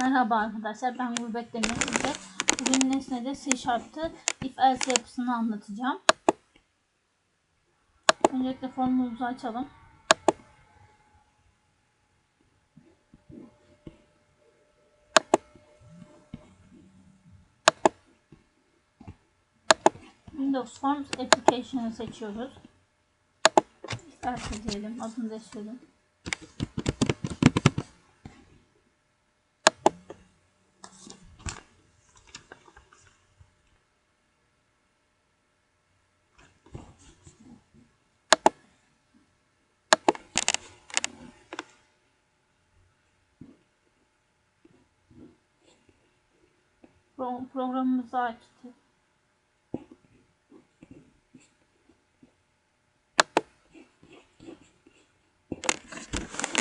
Merhaba arkadaşlar ben Gurbet Demir bugün nesnede C Sharp'tı if else yapısını anlatacağım. Öncelikle formumuzu açalım. Windows Forms Application'ı seçiyoruz. If else diyelim adını değiştirelim. Pro- programımızı açtık.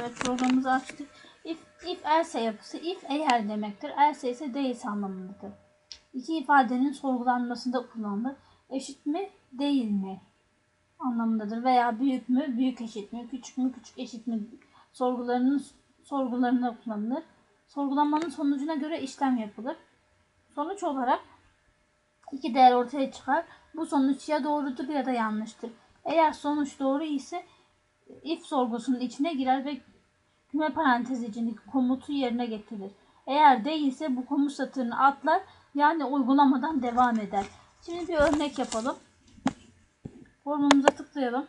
Evet programımızı açtık. If, if else yapısı if eğer demektir. Else ise değilse anlamındadır. İki ifadenin sorgulanmasında kullanılır. Eşit mi değil mi anlamındadır. Veya büyük mü büyük eşit mi küçük mü küçük eşit mi sorgularının sorgularında kullanılır. Sorgulanmanın sonucuna göre işlem yapılır. Sonuç olarak iki değer ortaya çıkar. Bu sonuç ya doğrudur ya da yanlıştır. Eğer sonuç doğru ise if sorgusunun içine girer ve küme parantezi içindeki komutu yerine getirir. Eğer değilse bu komut satırını atlar yani uygulamadan devam eder. Şimdi bir örnek yapalım. Formumuza tıklayalım.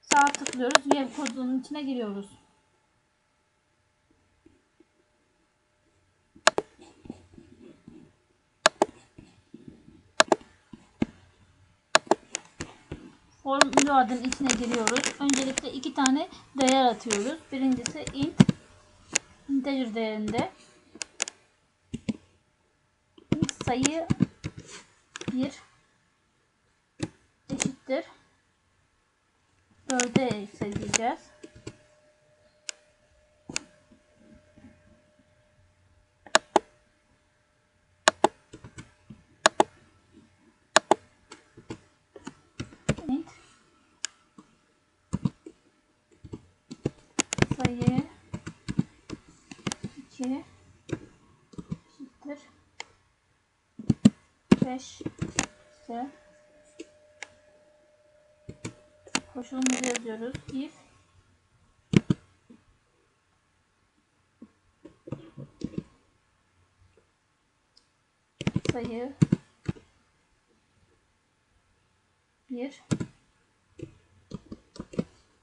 Sağ tıklıyoruz ve kodunun içine giriyoruz. Formülü adın içine giriyoruz. Öncelikle iki tane değer atıyoruz. Birincisi int integer değerinde int sayı 1 eşittir 4'e eksileceğiz. int sayı. 2 eşittir 5 ise koşulumuzu yazıyoruz. if sayı. 1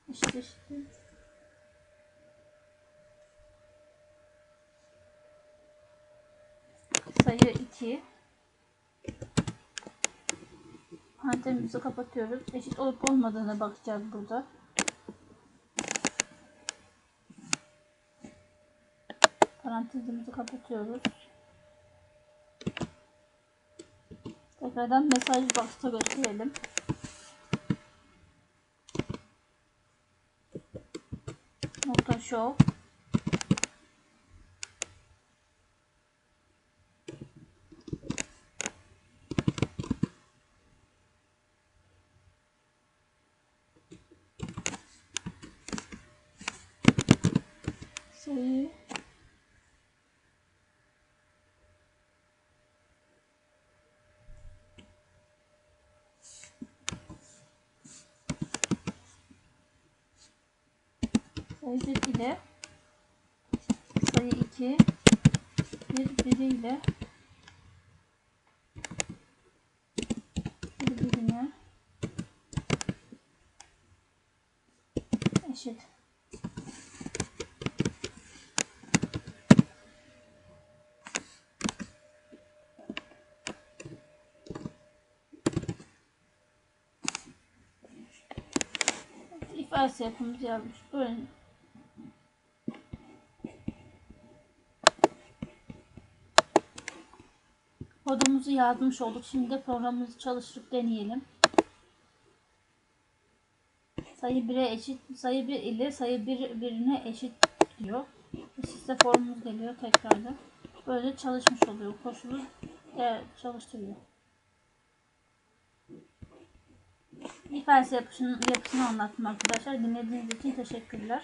eşittir sayı 2 parantezimizi kapatıyoruz. Eşit olup olmadığına bakacağız burada. Parantezimizi kapatıyoruz. Tekrardan mesaj box'ta gösterelim. Nokta show sayı sayı 1 ile sayı 2 bir biriyle birbirine eşit. İf else yapımızı yazmış. Böyle. Kodumuzu yazmış olduk. Şimdi de programımızı çalıştırıp deneyelim. Sayı 1'e eşit, sayı 1 ile sayı 1 birine eşit diyor. Eşitse formumuz geliyor tekrardan. Böyle çalışmış oluyor. Koşulu de çalıştırıyor. İfade yapısını, yapısını anlattım arkadaşlar. Dinlediğiniz için teşekkürler.